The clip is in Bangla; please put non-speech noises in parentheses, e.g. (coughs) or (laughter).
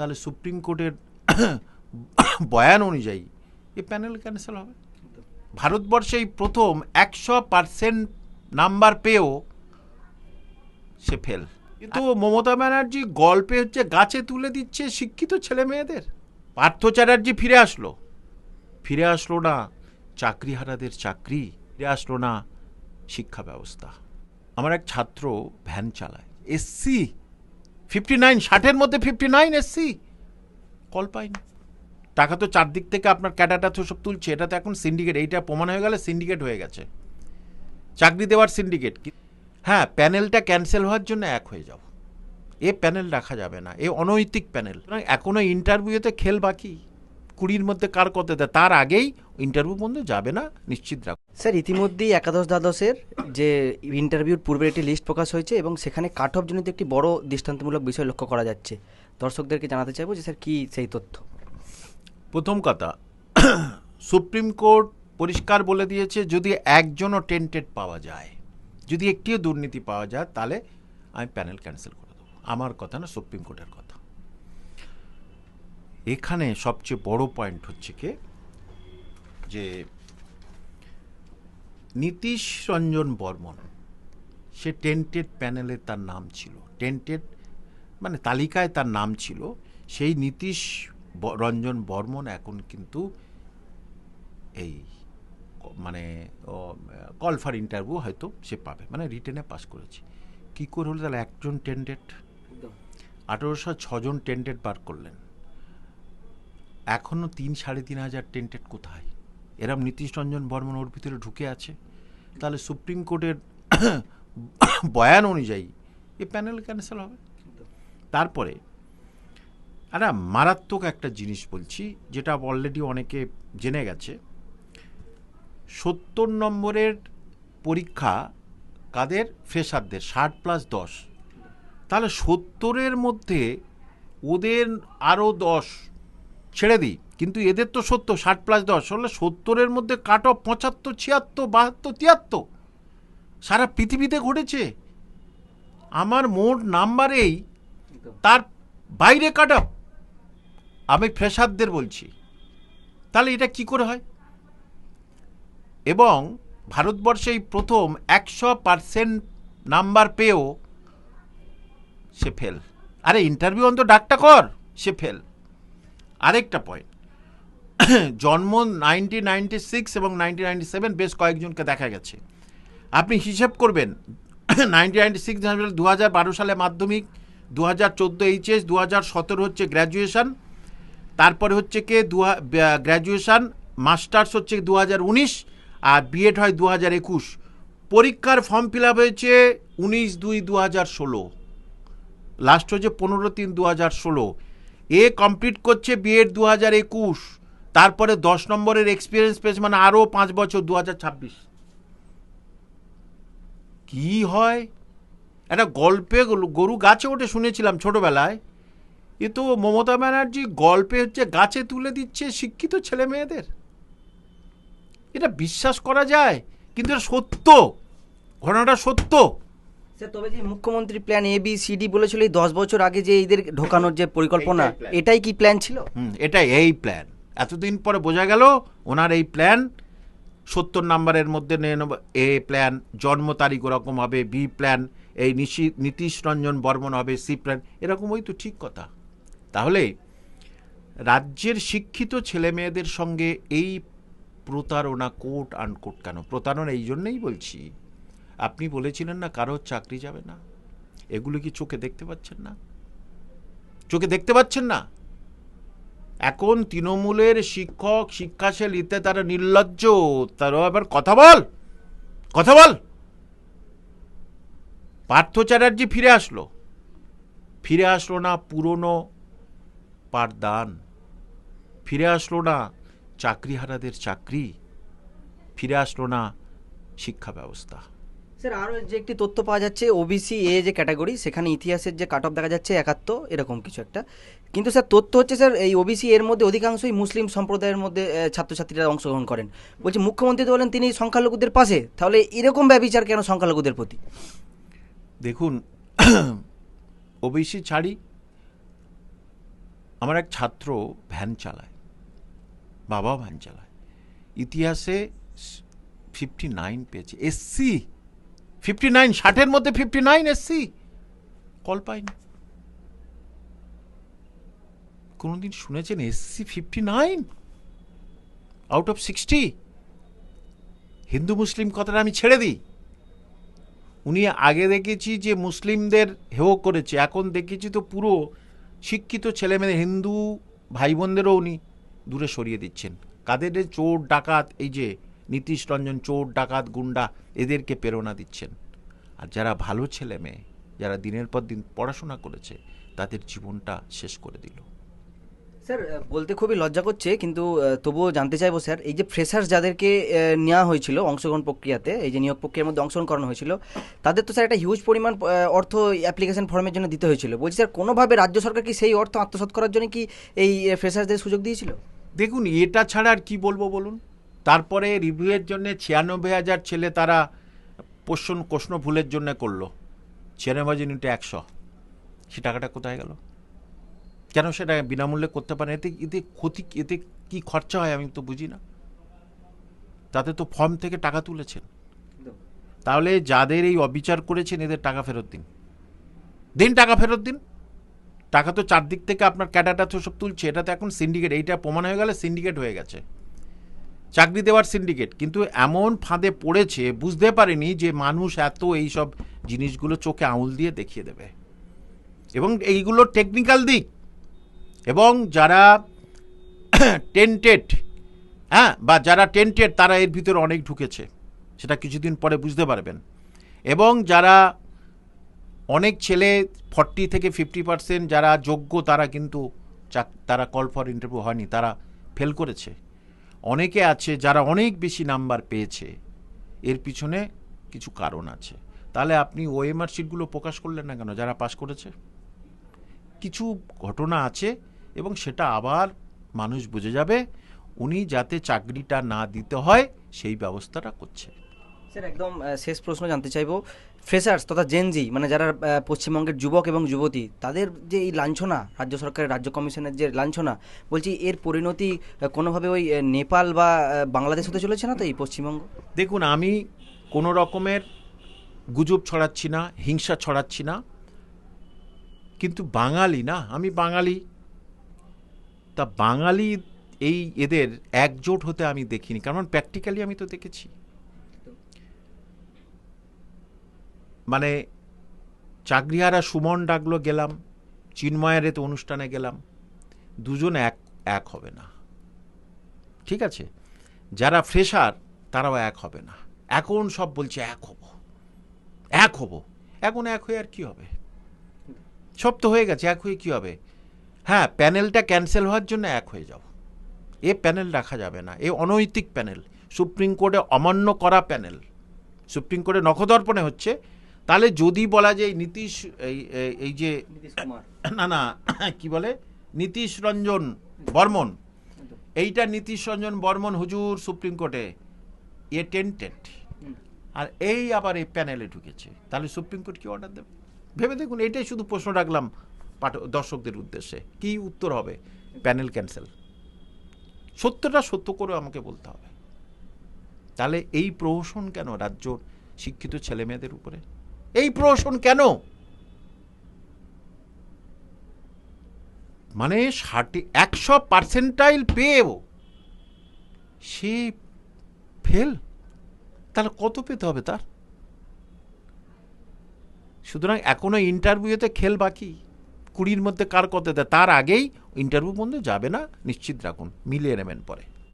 তাহলে সুপ্রিম কোর্টের বয়ান অনুযায়ী এই প্যানেল ক্যান্সেল হবে। ভারতবর্ষেই প্রথম একশো পার্সেন্ট নাম্বার পেয়েও সে ফেল কিন্তু মমতা ব্যানার্জি গল্পে হচ্ছে গাছে তুলে দিচ্ছে শিক্ষিত ছেলে মেয়েদের। পার্থ চ্যাটার্জি ফিরে আসলো। ফিরে আসলো না চাকরিহারাদের চাকরি, ফিরে আসলো না শিক্ষা ব্যবস্থা। আমার এক ছাত্র ভ্যান চালায়, এসসি ফিফটি নাইন ষাটের মধ্যে ফিফটি নাইন এসসি কল পাইনি। টাকা তো চারদিক থেকে আপনার ক্যাডাটা তো সব তুলছে, এটা তো এখন সিন্ডিকেট এইটা প্রমাণ হয়ে গেলে সিন্ডিকেট হয়ে গেছে। চাকরি দেওয়ার সিন্ডিকেট হ্যাঁ প্যানেলটা ক্যান্সেল হওয়ার জন্য এক হয়ে যাব। এ প্যানেল রাখা যাবে না, এ অনৈতিক প্যানেল এখনও ইন্টারভিউতে খেল বাকি। কুড়ির মধ্যে কার কত দেয়? তার আগেই ইন্টারভিউ বন্ধ যাবে না নিশ্চিত রাখো। স্যার ইতিমধ্যেই একাদশ দ্বাদশের যে ইন্টারভিউর পূর্বে একটি লিস্ট প্রকাশ হয়েছে এবং সেখানে কাট অফ জনিত একটি বড় দৃষ্টান্তমূলক বিষয় লক্ষ্য করা যাচ্ছে। দর্শকদেরকে জানাতে চাইব যে স্যার কি সেই তথ্য? প্রথম কথা (clears throat) সুপ্রিম কোর্ট পরিষ্কার বলে দিয়েছে যদি একজনও টেন্টেড পাওয়া যায় যদি একটিও দুর্নীতি পাওয়া যায় তাহলে আমি প্যানেল ক্যান্সেল করে দেবো। আমার কথা না সুপ্রিম কোর্টের কথা। এখানে সবচেয়ে বড় পয়েন্ট হচ্ছে কি? যে নীতিশ রঞ্জন বর্মন সে টেন্টেড প্যানেলে তার নাম ছিল। টেন্টেড মানে তালিকায় তার নাম ছিল। সেই নীতিশ রঞ্জন বর্মন এখন কিন্তু এই মানে কল ফর ইন্টারভিউ হয়তো সে পাবে। মানে রিটেনে পাস করেছে। কী করে হলো? তাহলে একজন টেন্ডেড আঠেরোশো ছজন টেন্টেড বার করলেন। এখনও তিন সাড়ে তিন হাজার টেন্টেড কোথায়? এরম নীতিশ রঞ্জন বর্মন ওর ভিতরে ঢুকে আছে। তাহলে সুপ্রিম কোর্টের (coughs) বয়ান অনুযায়ী এ প্যানেল ক্যান্সেল হবে। তারপরে একটা মারাত্মক একটা জিনিস বলছি, যেটা অলরেডি অনেকে জেনে গেছে। সত্তর নম্বরের পরীক্ষা কাদের? ফ্রেশারদের, ষাট প্লাস দশ। তাহলে সত্তরের মধ্যে ওদের আরও দশ ছেড়ে দিই। কিন্তু এদের তো সত্তর ষাট প্লাস দশ, হলে সত্তরের মধ্যে কাট অফ পঁচাত্তর, ছিয়াত্তর, বাহাত্তর, তিয়াত্তর। সারা পৃথিবীতে ঘটেছে। আমার মোট নাম্বারেই তার বাইরে কাট অফ আমি ফ্রেশারদের বলছি। তাহলে এটা কি করে হয়? এবং ভারতবর্ষে এই প্রথম একশো পার্সেন্ট নাম্বার পেয়েও সে ফেল আরে ইন্টারভিউ অন্ত ডাকটা কর, সে ফেল আরেকটা পয়েন্ট জন্ম নাইনটিন নাইনটি সিক্স এবং নাইনটিন নাইনটি সেভেন বেশ কয়েকজনকে দেখা গেছে। আপনি হিসেব করবেন নাইনটিন নাইনটি সিক্স দু হাজার বারো সালে মাধ্যমিক দু হাজার চোদ্দ এইচএস দু হাজার সতেরো হচ্ছে গ্র্যাজুয়েশন তারপরে হচ্ছে কে দু গ্র্যাজুয়েশন মাস্টার্স হচ্ছে দু হাজার উনিশ আর বিএড হয় দু হাজার একুশ। পরীক্ষার ফর্ম ফিল আপ হয়েছে উনিশ দুই দু হাজার ষোলো। লাস্ট হচ্ছে পনেরো তিন দু হাজার ষোলো। এ কমপ্লিট করছে বিএড দু হাজার একুশ। তারপরে দশ নম্বরের এক্সপিরিয়েন্স পেয়েছে মানে আরও পাঁচ বছর দু হাজার ছাব্বিশ। কী হয়? একটা গল্পে গরু- গাছে ওঠে শুনেছিলাম ছোটবেলায়। এ তো মমতা ব্যানার্জি গল্পে হচ্ছে গাছে তুলে দিচ্ছে শিক্ষিত ছেলে মেয়েদের। এটা বিশ্বাস করা যায়, কিন্তু এটা সত্য, ঘটনাটা সত্য। স্যার তবে যে মুখ্যমন্ত্রী plan A B C D বলেছিল এই দশ বছর আগে যে এদের ঢোকানোর যে পরিকল্পনা এটাই কি প্ল্যান ছিল? হুম এটা এই প্ল্যান এতদিন পরে বোঝা গেল ওনার এই প্ল্যান সত্তর নাম্বারের মধ্যে নিয়ে নেব। এ প্ল্যান জন্ম তারিখ ওরকম হবে বি প্ল্যান এই নিশি নীতিশ রঞ্জন বর্মন হবে সি প্ল্যান এরকম ওই তো ঠিক কথা। তাহলে রাজ্যের শিক্ষিত ছেলে মেয়েদের সঙ্গে এই প্রতারণা কোট আনকোট কেন? প্রতারণা এই জন্যেই বলছি। আপনি বলেছিলেন না কারোর চাকরি যাবে না। এগুলো কি চোখে দেখতে পাচ্ছেন না? চোখে দেখতে পাচ্ছেন না? এখন তৃণমূলের শিক্ষক শিক্ষাশীল ইত্যাদি তারা নির্লজ্জ। তারা আবার কথা বল! কথা বল! পার্থ চ্যাটার্জি ফিরে আসলো। ফিরে আসলো না পুরনো পাঠদান। ফিরে আসলো না চাকরিহারাদের চাকরি। ফিরে আসলো না শিক্ষা ব্যবস্থা। স্যার আরও যে একটি তথ্য পাওয়া যাচ্ছে ওবিসি এ যে ক্যাটাগরি সেখানে ইতিহাসের যে কাট অফ দেখা যাচ্ছে, একাত্তর, এরকম কিছু একটা। কিন্তু স্যার, তথ্য হচ্ছে স্যার, এই ওবিসি এর মধ্যে অধিকাংশই মুসলিম সম্প্রদায়ের মধ্যে ছাত্রছাত্রীরা অংশগ্রহণ করেন। বলছি, মুখ্যমন্ত্রী তো বলেন তিনি সংখ্যালঘুদের পাশে, তাহলে এরকম ব্যবচার কেন সংখ্যালঘুদের প্রতি? দেখুন (clears throat) ওবিসি ছাড়ি, আমার এক ছাত্র ভ্যান চালায়, বাবা ভ্যান চালায়। ইতিহাসে ফিফটি নাইন পেয়েছে এসসি ফিফটি নাইন ষাটের মধ্যে ফিফটি নাইন এসসি কল পাইনি। কোনোদিন শুনেছেন SC fifty nine out of sixty Hindu মুসলিম কথাটা আমি ছেড়ে দিই। উনি আগে দেখেছি যে মুসলিমদের হেও করেছে, এখন দেখেছি তো পুরো শিক্ষিত ছেলেমেয়ে হিন্দু ভাই বোনদেরও উনি দূরে সরিয়ে দিচ্ছেন। কাদের চোর, ডাকাত, এই যে নীতিশ রঞ্জন চোর ডাকাত গুন্ডা এদেরকে প্রেরণা দিচ্ছেন। আর যারা ভালো ছেলে মেয়ে যারা দিনের পর দিন পড়াশোনা করেছে তাদের জীবনটা শেষ করে দিল। স্যার বলতে খুবই লজ্জা করছে কিন্তু তবুও জানতে চাইব স্যার এই যে ফ্রেশার্স যাদেরকে নেওয়া হয়েছিল অংশগ্রহণ প্রক্রিয়াতে এই যে নিয়োগ প্রক্রিয়ার মধ্যে অংশগ্রহণ করানো হয়েছিল তাদের তো স্যার একটা হিউজ পরিমাণ অর্থ অ্যাপ্লিকেশন ফর্মের জন্য দিতে হয়েছিল। বলছি স্যার কোনোভাবে রাজ্য সরকার কি সেই অর্থ আত্মসাৎ করার জন্য কি এই ফ্রেশার্সদের সুযোগ দিয়েছিল? দেখুন এটা ছাড়া আর কি বলব বলুন? তারপরে রিভিউয়ের জন্য ছিয়ানব্বই হাজার ছেলে তারা পোষণ কোষ্ণ ভুলের জন্য করল। ছিয়ানব্বই হাজার ইউনিটে একশো। সে টাকাটা কোথায় গেল? কেন সেটা বিনামূল্যে করতে পারে এতে এতে ক্ষতি এতে কি খরচা হয় আমি তো বুঝি না। তাতে তো ফর্ম থেকে টাকা তুলেছেন। তাহলে যাদের এই অবিচার করেছেন এদের টাকা ফেরত দিন। দিন টাকা ফেরত দিন। টাকা তো চারদিক থেকে আপনার ক্যাডাটা তো সব তুলছে। এটা তো এখন সিন্ডিকেট এইটা প্রমাণ হয়ে গেলে সিন্ডিকেট হয়ে গেছে। চাকরি দেওয়ার সিন্ডিকেট কিন্তু এমন ফাঁদে পড়েছে, বুঝতে পারেনি যে মানুষ এত এইসব জিনিসগুলো চোখে আঙুল দিয়ে দেখিয়ে দেবে। এবং এইগুলো টেকনিক্যাল দিক। এবং যারা (coughs) টেন্টেড হ্যাঁ বা যারা টেন্টেড তারা এর ভিতরে অনেক ঢুকেছে। সেটা কিছুদিন পরে বুঝতে পারবেন। এবং যারা অনেক ছেলে ফর্টি থেকে ফিফটি পার্সেন্ট যারা যোগ্য, তারা কিন্তু তারা কল ফর ইন্টারভিউ হয়নি, তারা ফেল করেছে। অনেকে আছে যারা অনেক বেশি নাম্বার পেয়েছে। এর পিছনে কিছু কারণ আছে। তাহলে আপনি ওএমআর শিটগুলো প্রকাশ করলেন না কেন? যারা পাশ করেছে? কিছু ঘটনা আছে এবং সেটা আবার মানুষ বুঝে যাবে। উনি যাতে চাকরিটা না দিতে হয়, সেই ব্যবস্থাটা করছে। স্যার, একদম শেষ প্রশ্ন জানতে চাইব। ফ্রেশার্স তথা জেনজি মানে যারা পশ্চিমবঙ্গের যুবক এবং যুবতী, তাদের যে এই লাঞ্ছনা, রাজ্য সরকারের, রাজ্য কমিশনের যে লাঞ্ছনা, বলছি এর পরিণতি কোনোভাবে ওই নেপাল বা বাংলাদেশ হতে চলেছে না তো এই পশ্চিমবঙ্গ? দেখুন, আমি কোনো রকমের গুজব ছড়াচ্ছি না, হিংসা ছড়াচ্ছি না। কিন্তু বাঙালি না, আমি বাঙালি। তা বাঙালি এই এদের একজোট হতে আমি দেখিনি, কারণ প্র্যাকটিক্যালি আমি তো দেখেছি। মানে চাকরিহারা সুমন ডাকলো গেলাম, চিন্ময়ের এতে অনুষ্ঠানে গেলাম, দুজন এক এক হবে না। ঠিক আছে? যারা ফ্রেশার, তারাও এক হবে না। এখন সব বলছে, এক হব। এক হব। এখন এক হয়ে আর কি হবে? সব তো হয়ে গেছে, এক হয়ে কি হবে? হ্যাঁ প্যানেলটা ক্যান্সেল হওয়ার জন্য এক হয়ে যাও এ প্যানেল রাখা যাবে না। এ অনৈতিক প্যানেল। সুপ্রিম কোর্টে অমান্য করা প্যানেল। সুপ্রিম কোর্টে নখদর্পণে হচ্ছে তাহলে যদি বলা যায় নীতিশ এই এই- যে না না কি বলে? নীতিশ রঞ্জন বর্মন। এইটা নীতিশ রঞ্জন বর্মন হুজুর সুপ্রিম কোর্টে এ টেন্টেড আর এই আবার এই প্যানেলে ঢুকেছে। তাহলে সুপ্রিম কোর্ট কি অর্ডার দেবে? ভেবে দেখুন এটাই শুধু প্রশ্ন রাখলাম পাঠ দর্শকদের উদ্দেশ্যে। কি উত্তর হবে? প্যানেল ক্যান্সেল সত্যটা সত্য করে আমাকে বলতে হবে। তাহলে এই প্রহসন কেন রাজ্য শিক্ষিত ছেলে মেয়েদের উপরে? এই প্রহসন কেন? মানে ষাটে, একশো পার্সেন্টাইল পেয়েও সে ফেল? তাহলে কত পেতে হবে তার? সুতরাং এখনও ইন্টারভিউতে খেল বাকি। কুড়ির মধ্যে কার কত তার আগেই ইন্টারভিউ বন্ধ যাবে না? নিশ্চিত রাখুন, মিলিয়ে নেবেন পরে।